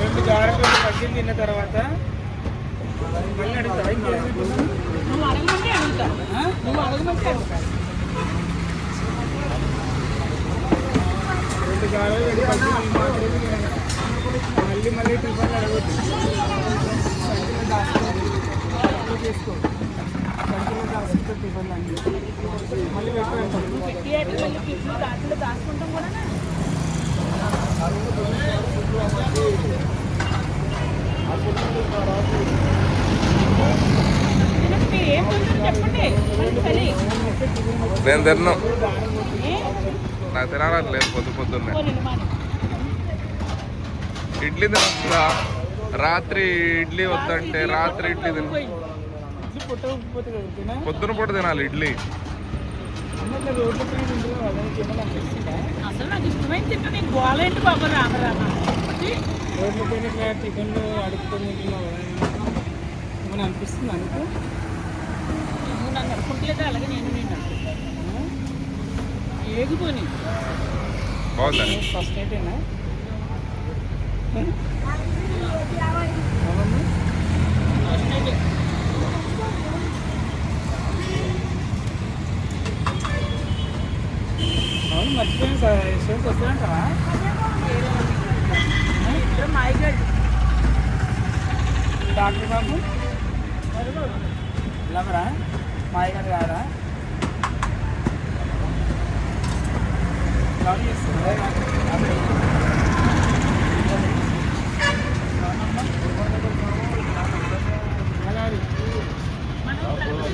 రెండు గారెలు పట్టింది తిన్న తర్వాత మళ్ళీ అడుగుతా నువ్వు అడగమంటే అడుగుతా నువ్వు అడగమంటే అడుగుతా రెండు గారెలు రెండు పట్టింది మాత్రమే మళ్ళీ మళ్ళీ టిఫిన్ అడగద్దు. సంచిలో చేసుకో నేను తిన్నాం. నాకు తినాలట్లేదు పొద్దు పొద్దున్నే. ఇడ్లీ తినొస్తుందా రాత్రి ఇడ్లీ వద్దంటే రాత్రి ఇడ్లీ తిన. పొద్దున పూట తినాలి ఇడ్లీ. అసలు నాకు ఇష్టమైన తింటా నీకు గోలేంటి బాబు రామ రామ? ఒకటి రోడ్ల పైన ఇట్లా టిఫిన్లు అడుగుతుంది తింటున్నావు ఏమైనా అనిపిస్తుంది అనుకో నువ్వు నన్ను అనుకుంటలేదు అలాగే నేను నేను ఏగిపోని బాగుందా? ఫస్ట్ నైటేనా? అవును అవును మర్చిపోయాను సార్ షోకి వస్తానంటారా ఇద్దరు మాయగాడు డాక్టర్ బాబు లవరా మాయగారు కాదా లవ్ చేస్తుందా? అలాగే. మనం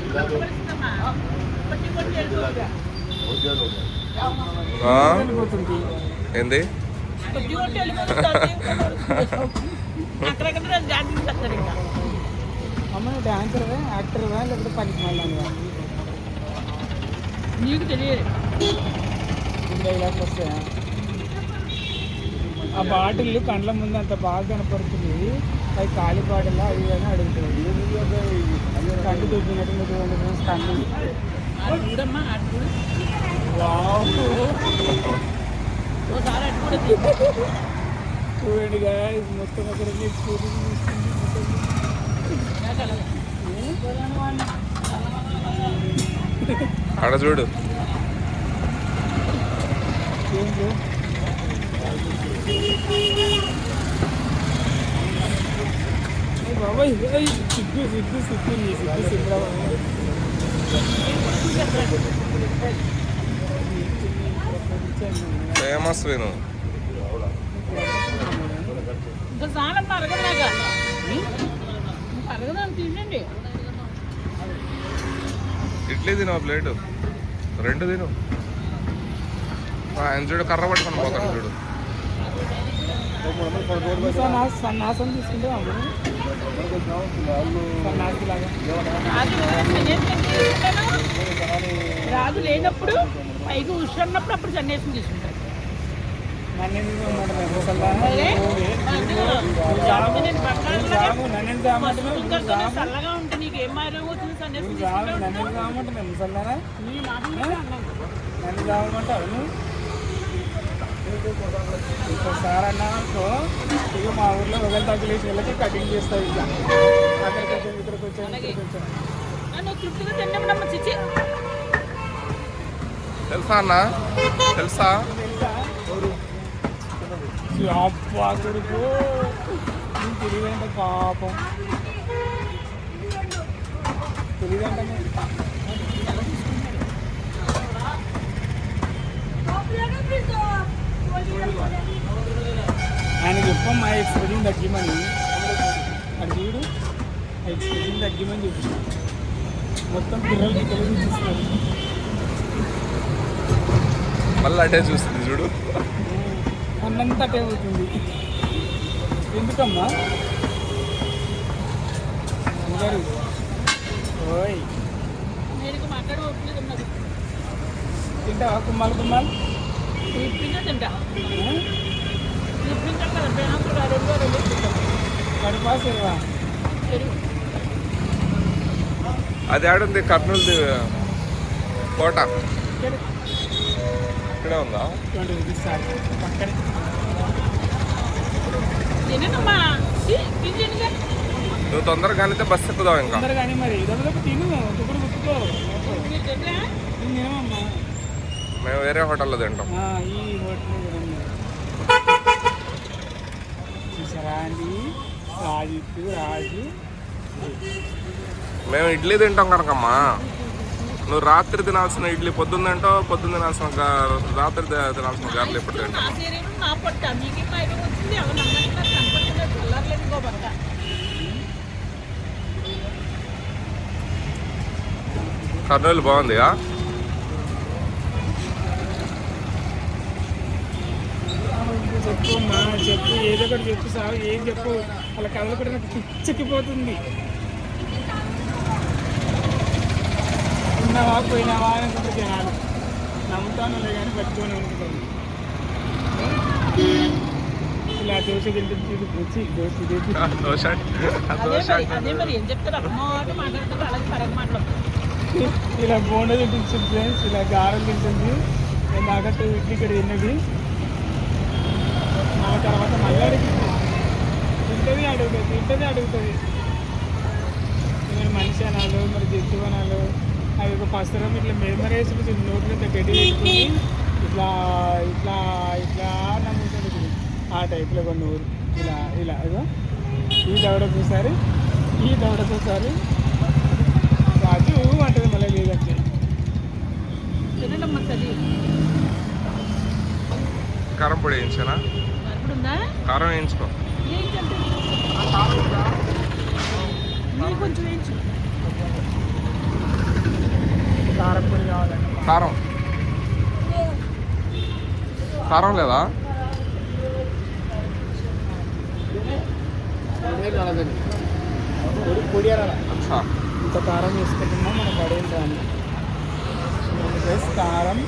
కలుపుకొస్తామా? కొట్టి కొట్టి వెళ్ళిపోగా. ఆ? వెళ్ళిపోతుంది ఏంది? డాన్సర్వా యాక్టర్వా లేకపోతే పనికి మళ్ళా నీకు తెలియదు. వస్తాయా? ఆ బాటిల్ కండ్ల ముందు అంత బాగా కనపడుతుంది. అది ఖాళీ బాటిల్ అవి అని అడుగుతుంది. కండు దుబ్బినట్టు మీకు రెండు ఫ్రెండ్స్ కండు అటు చూడమ్మా అటు ఓసారి అటు కూడా. చూడండి guys, మొత్తం అక్కడ. ఆడ చూడు బాబాయ్ సిగ్గు సిగ్గు సిగ్గు సిగ్గు సిగ్గు ఫేమస్ తీసండి ఇడ్లీ తిను ఒక ప్లేటు. రెండు తిను. ఆయన చూడు కర్ర పట్టుకొని పోతాను చూడు. తీసుకుంటే రాజు లేనప్పుడు పైకి ఉషన్నప్పుడు అప్పుడు సన్యాసం జాము, చల్లగా ఉంటే నీకు ఏం మాయలో వచ్చింది సన్యాసం నువ్వు జాము, తీసుకుంటావు నన్ను ఎందుకు ఇవ్వమంటున్నావు? ముసల్దానా? నీ మాట మీద అన్నాను. నన్ను జావమంటావు నువ్వు? ఇంకోసారి అన్నావనుకో ఇక మా ఊర్లో ఒకరి తగ్గులేసి వెళ్ళకి కటింగ్ చేస్తావు ఇట్లా అక్కడికి ఇక్కడికి ఇక్కడికి చిచ్చి తెలుసా అన్న తెలుసా అబ్బా కొడుకు నీకు తెలియదంట పాపం తెలియదంట ఆయన చెప్పమ్మా ఎక్స్ప్రెషన్ తగ్గిమని. అది చూడు ఎక్స్ప్రెషన్ తగ్గిమని చెప్పి. మొత్తం పిల్లలకి తెలియజేస్తారు మళ్ళీ అటే చూస్తుంది చూడు. అన్నంత అటే అవుతుంది ఎందుకమ్మా? అందరు. ఓయ్. తింటావా కుమ్మాలు కుమ్మాలు? అది ఆడుంది కర్నూలుది కోట. ఇక్కడ ఉందా? నువ్వు తొందరగా అయితే బస్సు ఎక్కుదావు ఇంకా. కానీ మరి. ఇదొక తిను. గుర్తుకో మేము వేరే హోటల్లో తింటాం. ఆ, ఈ హోటల్ చూడండి చూసారా అండి? రాజు రాజు మేము ఇడ్లీ తింటాం కనుకమ్మా. నువ్వు రాత్రి తినాల్సిన ఇడ్లీ పొద్దున్న తింటావు పొద్దున్న తినాల్సిన రాత్రి తినాల్సిన గారెలు ఎప్పుడు తింటావు? శరీరం నా పొట్ట మీకు ఇంకా ఐదు వచ్చింది ఎవరు నమ్మని నాకు కనపడలేదు చల్లారలేదు ఇంకో పక్క కర్నూలు బాగుందిగా చెప్పు మా చెప్పు ఏదో ఒకటి చెప్పు సార్ ఏం చెప్పు? అలా కథలు కూడా నాకు పిచ్చెక్కిపోతుంది ఉన్నావా? పోయినావా? అని అనుకుంటే జనాలు నమ్ముతాను లే కానీ పట్టుకొని అనుకుంటాను ఇలా దోశ తింటుంది వచ్చి దోశ దోశ అదే మరి ఏం చెప్తారు? ఇలా బోండా తింటుంది ఫ్రెండ్స్ ఇలా గారెలు తింటుంది. నేను నాకట్టు ఇడ్లీ ఇక్కడ తిన్నది. ఆ తర్వాత మళ్ళీ అడుగుతుంది తింటుంది అడుగుతుంది తింటుంది అడుగుతుంది మరి మనిషి అనాలు మరి జంతువు అనాలు అవి ఒక పసరం ఇట్లా మెమరేసి నోట్లో ఇంత గడ్డి పెట్టుకుని ఇట్లా ఇట్లా ఇట్లా నమ్ముతుంది ఆ టైప్లో కొన్ని ఊరు ఇలా ఇలా ఇదో ఈ దవడకోసారి ఈ దవడకోసారి రాజు అంటది మళ్ళీ లేదంటే తినడమ్మా కారం పొడి వేయించానా? ఉందా కారం వేయించుకో. కొంచెం వేయించు. కారపొడి కావాలండి కారం. కారం లేదా? పొడి పొడి అచ్చా. ఇంత కారం వేసుకుంటున్నా మన పడేం దాన్ని ప్లస్ కారం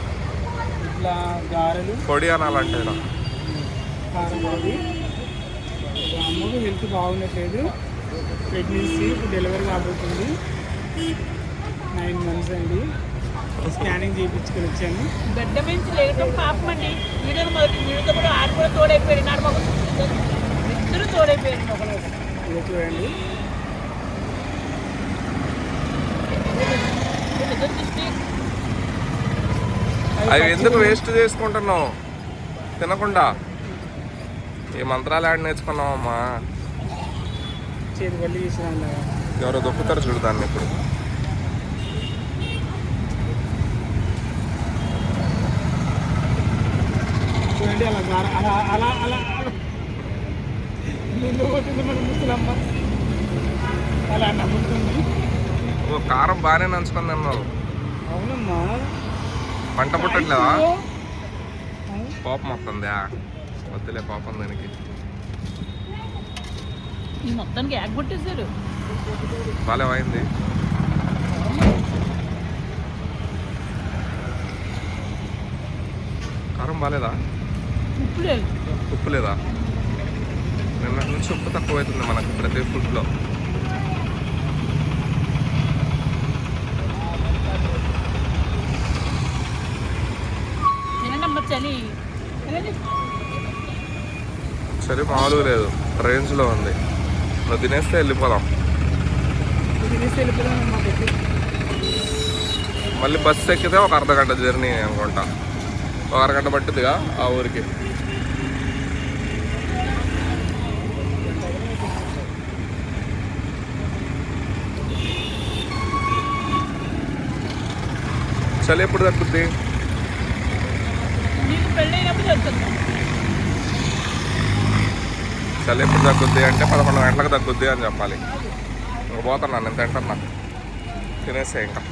ఇట్లా గారెలు పొడి అనాలంటే. కారం పొడి అమ్మకు హెల్త్ బాగుండట్లేదు. ప్రెగ్నెన్సీ డెలివరీ కాబోతుంది. నైన్ మంత్స్ అండి. స్కానింగ్ చేయించుకొని వచ్చాను. గడ్డ పెంచి లేయటం పాపం అండి వీడియోలు మొదటి వీడియోతో కూడా ఆడ కూడా తోడైపోయారు నాడు ఇద్దరు తోడైపోయారు ఇది చూడండి. అవి ఎందుకు వేస్ట్ చేసుకుంటున్నావు? తినకుండా. ఈ మంత్రాలు ఆడి నేర్చుకున్నావమ్మా. ఎవరో దొక్కుతారు చూడు దాన్ని ఇప్పుడు. చూడండి అలా అలా నమ్ముతుంది ఓ కారం బాగానే తిన్నావు అవునమ్మా. పంట పుట్టట్లేదా. కోపం వస్తుందా? వద్దులే కోపం దానికి. ఈ మొత్తానికి యాగ్ కొట్టేశారు. బాగా అయింది కారం బాగాలేదా ఉప్పు లేదు. ఉప్పు లేదా? నిన్నటి నుంచి ఉప్పు తక్కువ అవుతుంది మనకు ప్రతి ఫుడ్లో. చలి. సరే మామూలుగా లేదు. రేంజ్లో ఉంది. నువ్వు తినేస్తే వెళ్ళిపోదాం. మళ్ళీ బస్సు ఎక్కితే ఒక అర్ధ గంట జర్నీ అనుకుంటా. ఒక అరగంట పట్టిద్దిగా ఆ ఊరికి. చలి ఎప్పుడు తగ్గుద్ది చెప్తుంది చలి ఎప్పుడు తగ్గుద్ది అంటే పదకొండు గంటలకు తగ్గుద్ది అని చెప్పాలి. ఇంక పోతున్నాను నేను తింటున్నా. తినేసే ఇంకా.